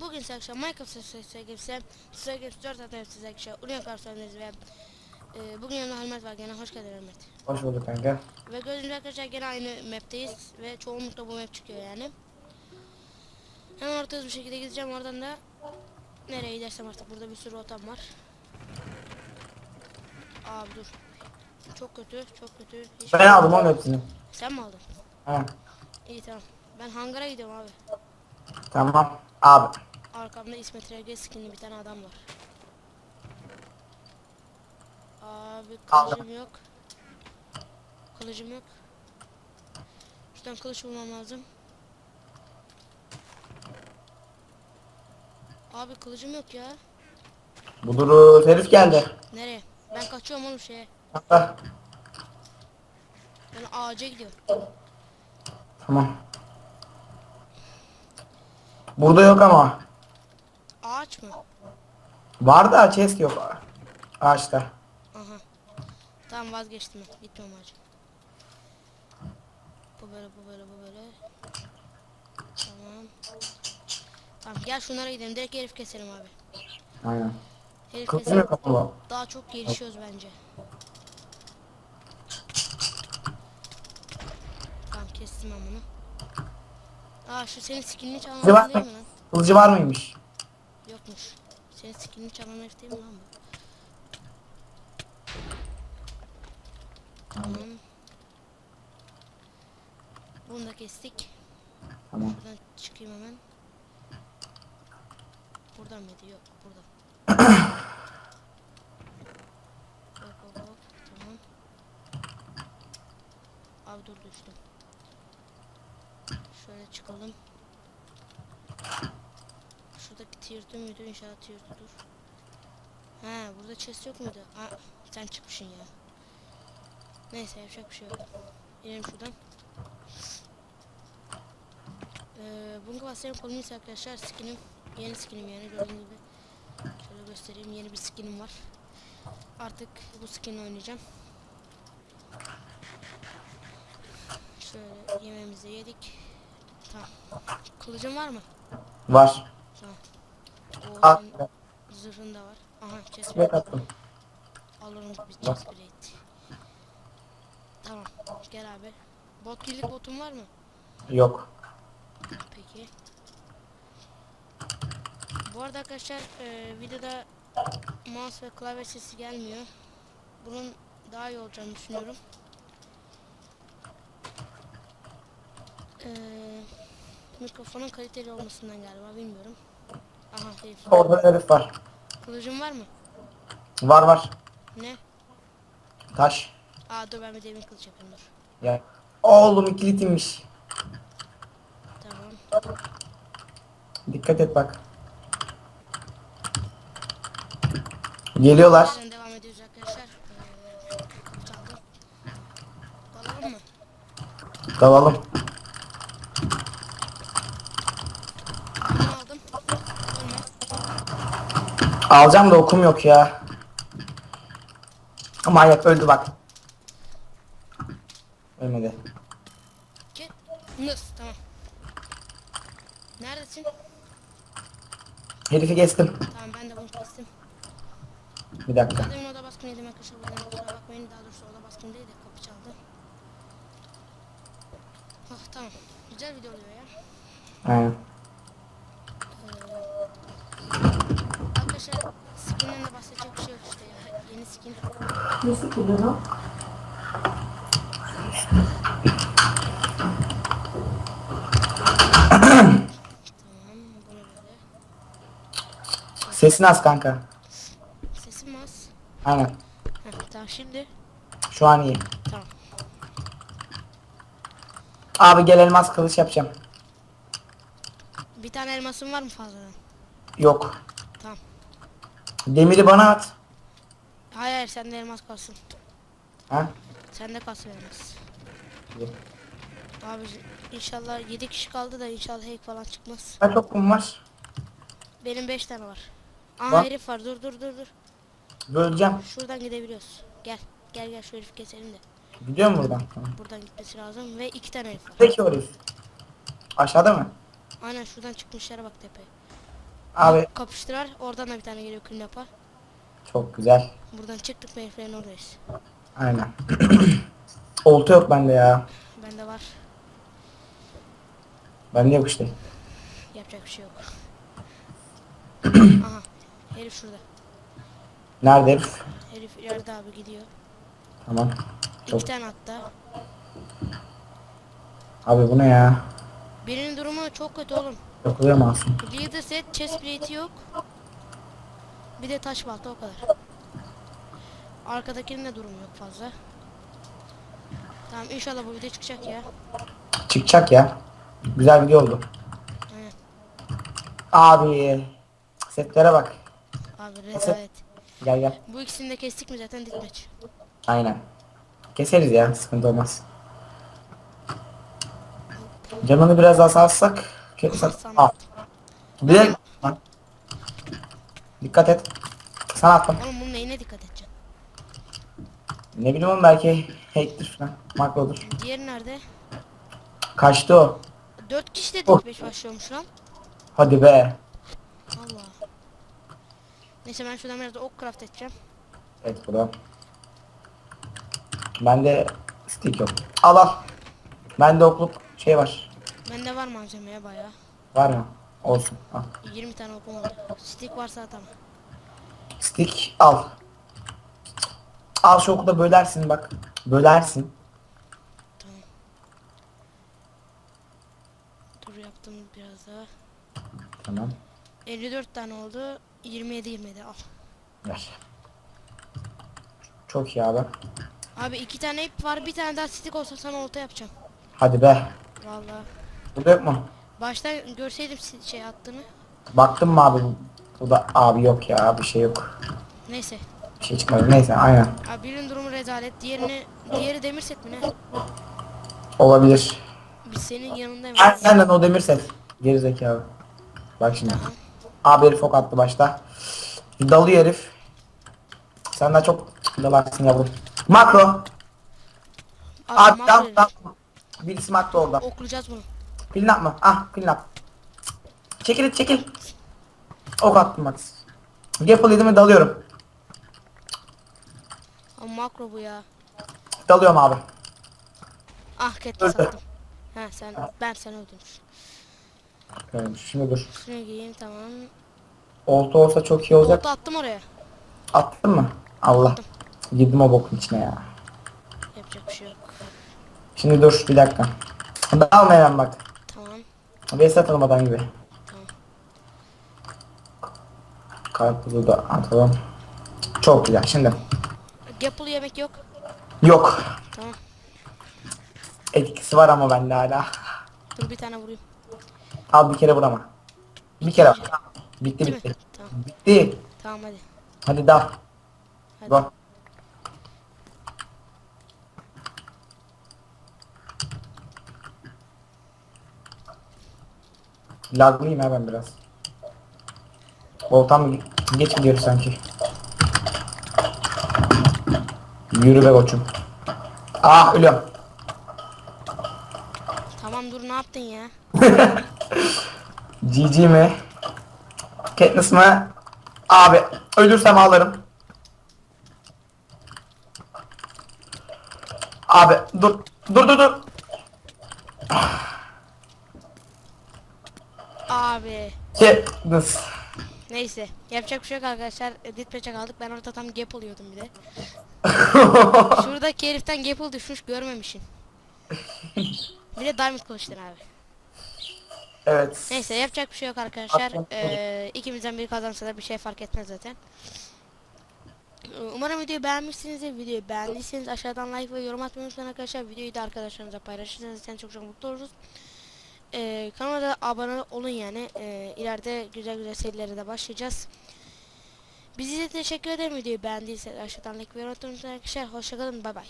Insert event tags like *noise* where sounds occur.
bugün size akşam Minecraft sesle girse size girse 4 atıyorum size akşam Urian karşılarınız ve e, bugün yanımda Ahmet var gene hoş geldin Ahmet. Hoş bulduk kanka. Ve gördüğünüz arkadaşlar gene aynı map'teyiz ve çoğunlukla bu map çıkıyor yani. Hemen orta hızlı bir şekilde gideceğim oradan da nereye gidersem artık burada bir sürü rotam var. Abi dur. Çok kötü, çok kötü. Hiç... Ben aldım onun hepsini. Sen mi aldın? Ha, İyi tamam. Ben hangara gidiyorum abi. Tamam. Abi. Arkamda İsmet RG skinli bir tane adam var. Abi kılıcım yok. Kılıcım yok. Şuradan kılıç bulmam lazım. Abi kılıcım yok ya. Buduruz. Herif geldi. Nereye? Ben kaçıyorum oğlum şeye. Hatta. Ben ağaca gidiyorum. Tamam. Burada yok ama. Ağaç mı? Var da chest yok. Ağaçta. Aha. Tamam vazgeçtim. Gitmiyorum ağaca. Bu böyle bu böyle bu böyle. Tamam. Tamam gel şunlara gidelim. Direkt herif keselim abi. Aynen. Herif keselim. Daha çok gelişiyoruz bence. Tamam kestim ben bunu. Aa şu senin skinini çalan Kılıcı var herif değil mı? mi lan? Kılıcı var mıymış? Yokmuş. Senin skinini çalan herif değil mi lan bu? Tamam. Bunu da kestik. Tamam. Buradan çıkayım hemen. Buradan mıydı? Yok buradan. hop hop hop. Tamam. Abi dur düştüm. Şöyle çıkalım. Şuradaki tiyurdu muydu? İnşallah tiyurdudur. He burada chest yok muydu? Aa, sen çıkmışsın ya. Neyse yapacak bir şey yok. İnelim şuradan. Ee, bunga basayım kolum ise arkadaşlar skinim yeni skinim yani gördüğünüz gibi şöyle göstereyim yeni bir skinim var artık bu skinle oynayacağım şöyle yemeğimizi yedik tamam kılıcım var mı Var. o Al. senin zırhın da var aha chest Ne plate. kattım? alırım bir chest plate tamam gel abi bot birlik botum var mı Yok. Peki. Bu arada arkadaşlar e, videoda mouse ve klavye sesi gelmiyor. Bunun daha iyi olacağını düşünüyorum. E, mikrofonun kaliteli olmasından galiba bilmiyorum. Aha herif. Orada herif var. Kılıcın var mı? Var var. Ne? Taş. Aa dur ben bir demir kılıç yapayım dur. Ya. Oğlum ikilitinmiş. Tamam. Dikkat et bak. Geliyorlar. Nereden devam ediyoruz arkadaşlar? Ee, kapı çaldı. Dalalım mı? Dalalım. Bunu aldım. Ölme. Alacağım da okum yok ya. Manyak öldü bak. Ölmedi. Ki Nıs tamam. Neredesin? Herifi kestim. Tamam ben de bunu kestim. Bir dakika. Demin oda baskını yedim arkadaşlar. Buradan kusura bakmayın. Daha doğrusu oda baskını değil de kapı çaldı. Oh tamam. Güzel video oluyor ya. Aynen. Ee, arkadaşlar skinden de bahsedecek bir şey yok işte ya. Yeni skin. Bunu böyle. Sesin az kanka. Sesim az. Aynen. Heh, tamam şimdi. Şu an iyi. Tamam. Abi gel elmas kılıç yapacağım. Bir tane elmasın var mı fazladan? Yok. Demiri bana at. Hayır hayır sende elmas kalsın. Ha? Sende kalsın elmas. Abi inşallah 7 kişi kaldı da inşallah hack falan çıkmaz. Kaç okum var? Benim 5 tane var. Aha Bak. herif var dur dur dur dur. Böleceğim. Şuradan gidebiliyoruz. Gel. Gel gel şu herifi keselim de. Gidiyor mu buradan? Buradan gitmesi lazım ve iki tane herif var. Peki o herif. Aşağıda mı? Aynen şuradan çıkmışlara bak tepeye. Abi Kapıştılar. Oradan da bir tane geliyor clean up'a. çok güzel. Buradan çıktık heriflerin oradayız. Aynen. *clears throat* Olta yok bende ya. Bende var. Bende yok işte. Yapacak bir şey yok. *clears throat* Aha. Herif şurada. Nerede herif? Herif ileride abi gidiyor. Tamam. Çok. İki tane hatta. Abi bu ne ya? Birinin durumu çok kötü oğlum. Yok oluyor masum. Leader set, chest plate'i yok. Bir de taş balta o kadar. Arkadakinin de durumu yok fazla. Tamam inşallah bu video çıkacak ya. Çıkacak ya. Güzel video oldu. Aynen. Abi. Setlere bak. Abi rezalet. Gel gel. Bu ikisini de kestik mi zaten ditmeç. Aynen. Keseriz ya. Sıkıntı olmaz. Canını biraz azaltsak. Keseriz. Sana Al. Bir de... Lan. Dikkat et. Sana attım. Oğlum bunun neyine dikkat edeceksin? Ne bileyim oğlum belki hacktir falan. Makrodur. Diğeri nerede? Kaçtı o. 4 kişi de Oh. ditmeç başlıyormuş lan. Hadi be. Allah. Neyse ben şuradan biraz da ok craft edeceğim. Evet bu da. Bende stick yok. Al al. Bende okluk şey var. Bende var malzemeye bayağı. Var mı? Olsun. Al. 20 tane okum oldu. Stick varsa atamam. Stick al. Al şu oku da bölersin bak. Bölersin. Tamam. Dur yaptım biraz daha. Tamam. 54 tane oldu. 27 27 al. Ver. Çok iyi abi. Abi iki tane ip var. Bir tane daha stick olsa sana olta yapacağım. Hadi be. Vallahi. Burada yok mu? Baştan görseydim si- şey attığını. Baktın mı abi? Bu da abi yok ya bir şey yok. Neyse. Bir şey çıkmadı. Neyse aynen. Abi birinin durumu rezalet. Diğerini diğeri demir set mi ne? Olabilir. Biz senin yanındayım. Aynen o demir set. Geri zekalı. Bak şimdi. Abi herif ok attı başta. Dalıyor herif. Sen de çok dalaksın yavrum. Makro. Abi, Abi makro herif. tamam. Birisi makro orada. Oklayacağız bunu. Up mı? Ah up. Çekil çekil. Ok attım bak. Gapple yedi mi dalıyorum. Abi makro bu ya. Dalıyorum abi. Ah ketli Öldü. sattım. Ha sen ben sen öldürmüş. Evet, şimdi dur. Şunu giyeyim tamam. Olta olsa çok iyi olacak. Olta attım oraya. Attın mı? Allah. Girdim o bokun içine ya. Yapacak bir şey yok. Şimdi dur bir dakika. Dalma hemen bak. Vs atalım adam gibi. Karpuzu da atalım. Çok güzel. Şimdi. Gapple yemek yok. Yok. Tamam. Etkisi var ama bende hala. Dur bir tane vurayım. Al bir kere vur ama. Bir kere. vur. Bitti mi? bitti. Tamam. Bitti. Tamam hadi. Hadi dal. Hadi. Go. Laglıyım ha ben biraz. Voltam geç gidiyor sanki. Yürü be koçum. Ah ölüyorum. Tamam dur ne yaptın ya? *laughs* GG mi? Katniss mı? Abi ölürsem ağlarım. Abi dur dur dur dur. Abi. Katniss. Neyse. Yapacak bir şey yok arkadaşlar. Edit peçe kaldık. Ben orada tam gap oluyordum bir de. *laughs* Şuradaki heriften gapple düşmüş görmemişim. Bir de diamond kılıçtın abi. evet. Neyse yapacak bir şey yok arkadaşlar. Atmak Ee, ikimizden biri kazansa da bir şey fark etmez zaten. Umarım videoyu beğenmişsinizdir. Videoyu beğendiyseniz aşağıdan like ve yorum atmayı unutmayın arkadaşlar. Videoyu da arkadaşlarınızla paylaşırsanız çok çok mutlu oluruz. Ee, kanala abone olun yani. Ee, ileride güzel güzel serilere de başlayacağız. Bizi de teşekkür ederim videoyu beğendiyseniz aşağıdan like ve unutmayın arkadaşlar. Hoşçakalın. Bay bay.